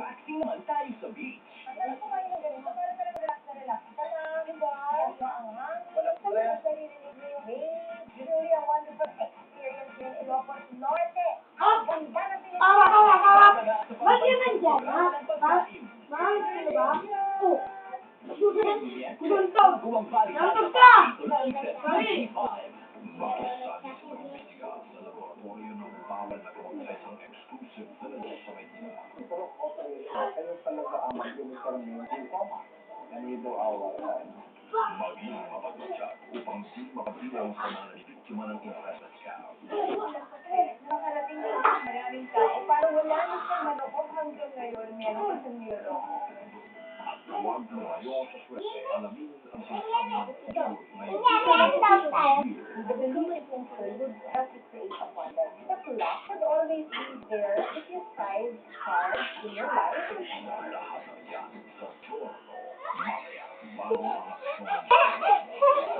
Naman tayo sa beach. A wonderful experience Norte. Oh. Susunod. Nantog ka! Ano talaga ang magiging karamihan ng koma? Nanido awa tayo. Maging mapagmatsyag upang di mapabilang sa mga nabiktima ng interest scam. Nakarating na sa maraming tao. Parang wala na siyang maloko hanggang ngayon. Meron sa niloko. At huwag mo kayo sa swerte. Alamin ang sinasabi ng pagkakas na ito. The belief in food would help you create always be there if you strive hard in your life. Lahat ng yan sa Jorno. Mamaya, bago ang aksyon.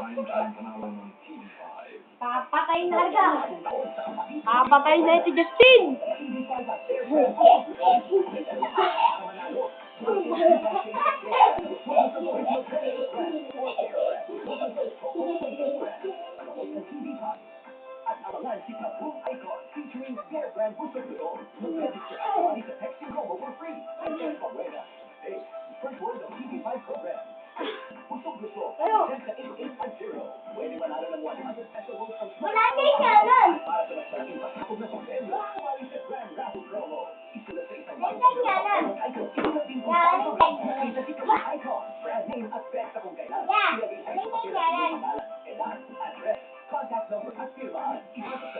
Prime-time panahon ng TV5. Papatay na ka. Papatay na si Justin. grand booster. Look at this picture. Can text you over for free. I'm just from where Hey, first word of TV5 program. 100 from... Contact number at firma. Isula